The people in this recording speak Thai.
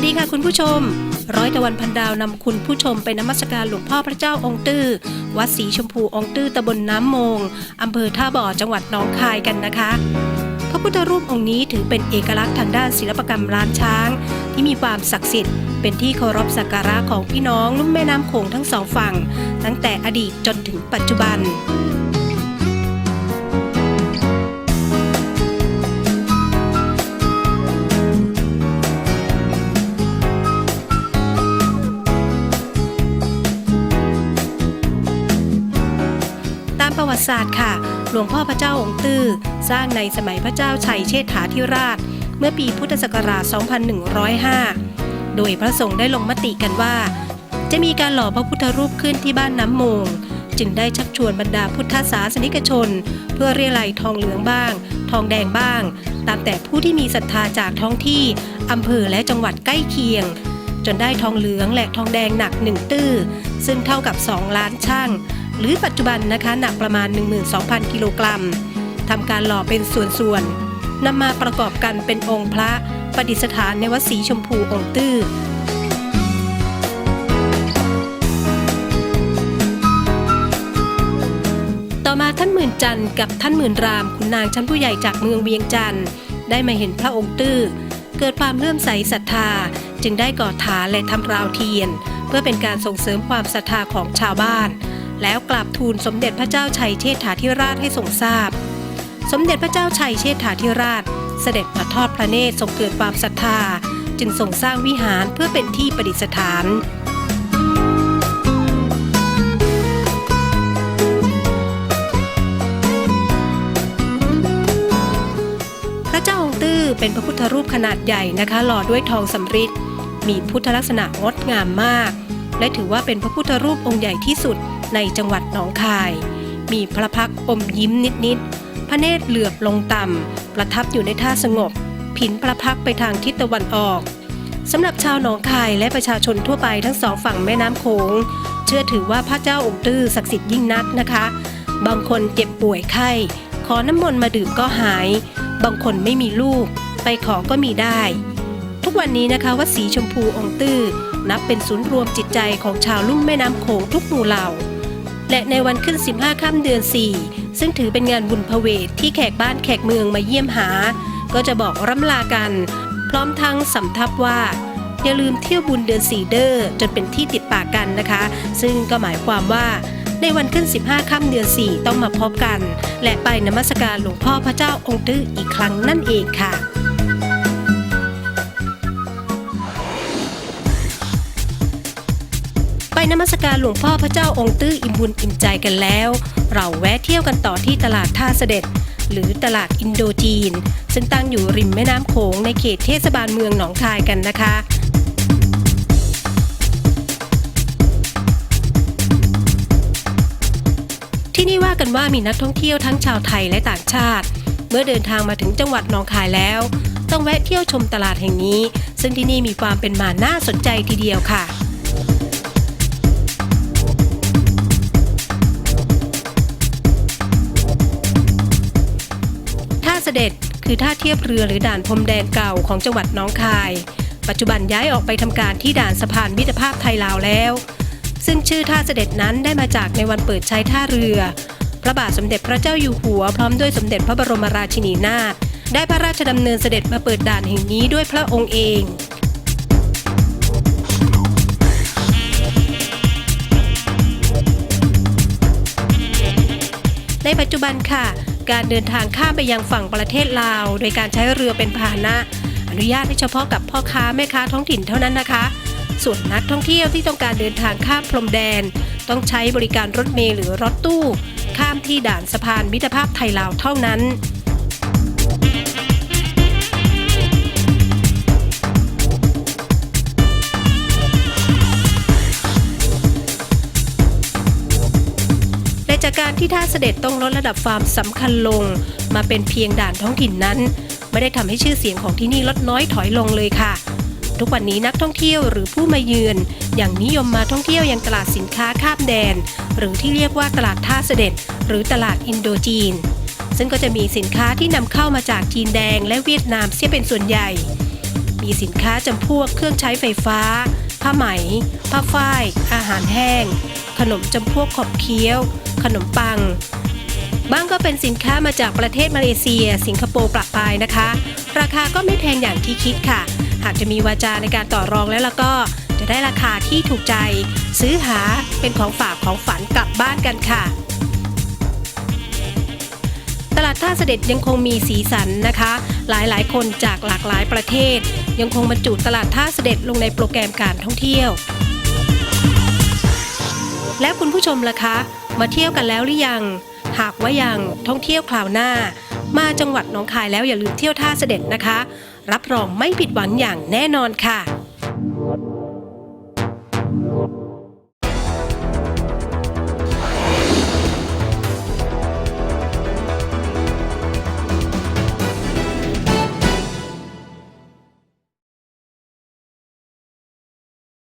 วัสดีค่ะคุณผู้ชม ร้อยตะวันพันดาวนำคุณผู้ชมไปนมัสการหลวงพ่อพระเจ้าองค์ตื้อ วัดศรีชมพูองค์ตื้อตำบลน้ำมงอำเภอท่าบ่อจังหวัดหนองคายกันนะคะ พระพุทธรูปองค์นี้ถือเป็นเอกลักษณ์ทางด้านศิลปกรรมล้านช้าง ที่มีความศักดิ์สิทธิ์ เป็นที่เคารพสักการะของพี่น้องลุ่มแม่น้ำโขงทั้งสองฝั่ง ตั้งแต่อดีตจนถึงปัจจุบัน ติศาสตร์ค่ะ หลวงพ่อพระเจ้าองค์ตื้อ สร้างในสมัยพระเจ้าชัยเชษฐาธิราช เมื่อปีพุทธศักราช 2105 โดยพระสงฆ์ได้ลงมติกันว่า จะมีการหล่อพระพุทธรูปขึ้นที่บ้านน้ำมงจึงได้ชักชวนบรรดาพุทธศาสนิกชน เพื่อเรียลัยทองเหลืองบ้าง ทองแดงบ้าง ตามแต่ผู้ที่มีศรัทธาจากท้องที่อำเภอและจังหวัดใกล้เคียง จนได้ทองเหลืองแหละทองแดงหนักหนึ่งตื้อ ซึ่งเท่ากับ 2 ล้านช่าง หรือปัจจุบันนะคะหนักประมาณ 12,000 กิโลกรัมทำการหล่อเป็นส่วนๆนำมาประกอบกันเป็นองค์พระประดิษฐานในวัดศรีชมพูองค์ตื้อต่อมาท่านหมื่นจันทร์กับท่านหมื่นรามขุนนางชั้นผู้ใหญ่จากเมืองเวียงจันทร์ได้มาเห็นพระองค์ตื้อเกิดความเลื่อมใสศรัทธา จึงได้ก่อฐานและทำราวเทียน เพื่อเป็นการส่งเสริมความศรัทธาของชาวบ้าน แล้วกราบทูลสมเด็จพระเจ้าชัยเชษฐาธิราชให้ทรงทราบ สมเด็จพระเจ้าชัยเชษฐาธิราช เสด็จประทอดพระเนตรทรงเกิดความศรัทธา จึงทรงสร้างวิหารเพื่อเป็นที่ประดิษฐานพระเจ้าองค์ตื้อเป็นพระพุทธรูปขนาดใหญ่นะคะ หล่อด้วยทองสำริดมีพุทธลักษณะงดงามมาก และถือว่าเป็นพระพุทธรูปองค์ใหญ่ที่สุด ในจังหวัดหนองคาย มีพระพักอมยิ้มนิดๆพระเนตรเหลือบลงต่ำประทับอยู่ในท่าสงบ ผินพระพักไปทางทิศตะวันออกสำหรับชาวหนองคายและประชาชนทั่วไปทั้งสองฝั่งแม่น้ำโขงเชื่อถือว่าพระเจ้าองค์ตื้อศักดิ์สิทธิ์ยิ่งนักนะคะ บางคนเจ็บป่วยไข้ ขอน้ำมนต์มาดื่มก็หาย บางคนไม่มีลูก ไปขอก็มีได้ ทุกวันนี้นะคะวัดสีชมพูองค์ตื้อนับเป็นศูนย์รวมจิตใจของชาวลุ่มแม่น้ำโขงทุกหมู่เหล่า และในวันขึ้น 15 ค่ำเดือน 4 ซึ่งถือเป็นงานบุญพเวทที่แขกบ้านแขกเมืองมาเยี่ยมหา ก็จะบอกร่ำลากัน พร้อมทั้งสำทับว่า อย่าลืมเที่ยวบุญเดือน4เดอร์จนเป็นที่ติดปากกันนะคะ ซึ่งก็หมายความว่าในวันขึ้น 15 ค่ำเดือน 4 ต้องมาพบกัน และไปนมัสการหลวงพ่อพระเจ้าองค์ตื้ออีกครั้งนั่นเองค่ะ ไปนมัสการหลวงพ่อพระเจ้าองค์ตื้ออิ่มบุญอิ่มใจกันแล้ว เราแวะเที่ยวกันต่อที่ตลาดท่าเสด็จ หรือตลาดอินโดจีน ซึ่งตั้งอยู่ริมแม่น้ำโขงในเขตเทศบาลเมืองหนองคายกันนะคะที่นี่ว่ากันว่ามีนักท่องเที่ยวทั้งชาวไทยและต่างชาติ เมื่อเดินทางมาถึงจังหวัดหนองคายแล้ว ต้องแวะเที่ยวชมตลาดแห่งนี้ ซึ่งที่นี่มีความเป็นมาน่าสนใจทีเดียวค่ะ สด็จ คือท่าเทียบเรือหรือด่านพรมแดนเก่าของจังหวัดน้องคาย ปัจจุบันย้ายออกไปทำการที่ด่านสะพานมิตรภาพไทยลาวแล้ว ซึ่งชื่อท่าเสด็จนั้นได้มาจากในวันเปิดใช้ท่าเรือ พระบาทสมเด็จพระเจ้าอยู่หัว พร้อมด้วยสมเด็จพระบรมราชินีนาถได้พระราชดำเนินเสด็จมาเปิดด่านแห่งนี้ด้วยพระองค์เองในปัจจุบันค่ะ การเดินทางข้ามไปยังฝั่งประเทศลาว โดยการใช้เรือเป็นพาหนะ อนุญาตให้เฉพาะกับพ่อค้าแม่ค้าท้องถิ่นเท่านั้นนะคะ ส่วนนักท่องเที่ยวที่ต้องการเดินทางข้ามพรมแดน ต้องใช้บริการรถเมล์หรือรถตู้ ข้ามที่ด่านสะพานมิตรภาพไทยลาวเท่านั้น ที่ท่าเสด็จต้องลดระดับความสำคัญลง มาเป็นเพียงด่านท้องถิ่นนั้น ไม่ได้ทำให้ชื่อเสียงของที่นี่ลดน้อยถอยลงเลยค่ะ ทุกวันนี้นักท่องเที่ยวหรือผู้มาเยือน อย่างนิยมมาท่องเที่ยวยังตลาดสินค้าข้ามแดน หรือที่เรียกว่าตลาดท่าเสด็จ หรือตลาดอินโดจีน ซึ่งก็จะมีสินค้าที่นำเข้ามาจากจีนแดงและเวียดนามเสียเป็นส่วนใหญ่ มีมีสินค้าจำพวกเครื่องใช้ไฟฟ้า ผ้าไหม ผ้าฝ้าย อาหารแห้ง ขนมจำพวกขอบเคี้ยว ขนมปัง บ้างก็เป็นสินค้ามาจากประเทศมาเลเซีย สิงคโปร์ประปรายนะคะ ราคาก็ไม่แพงอย่างที่คิดค่ะ หากจะมีวาจาในการต่อรองแล้วแล้วก็จะได้ราคาที่ถูกใจ ซื้อหาเป็นของฝากของฝันกลับบ้านกันค่ะ ตลาดท่าเสด็จยังคงมีสีสันนะคะ หลายๆ คนจากหลากหลายประเทศ ยังคงบรรจุตลาดท่าเสด็จลงในโปรแกรมการท่องเที่ยว แล้วคุณผู้ชมล่ะคะ มาเที่ยวกันแล้วหรือยัง หากว่ายังท่องเที่ยวคราวหน้า มาจังหวัดหนองคายแล้วอย่าลืมเที่ยวท่าเสด็จนะคะ รับรองไม่ผิดหวังอย่างแน่นอนค่ะ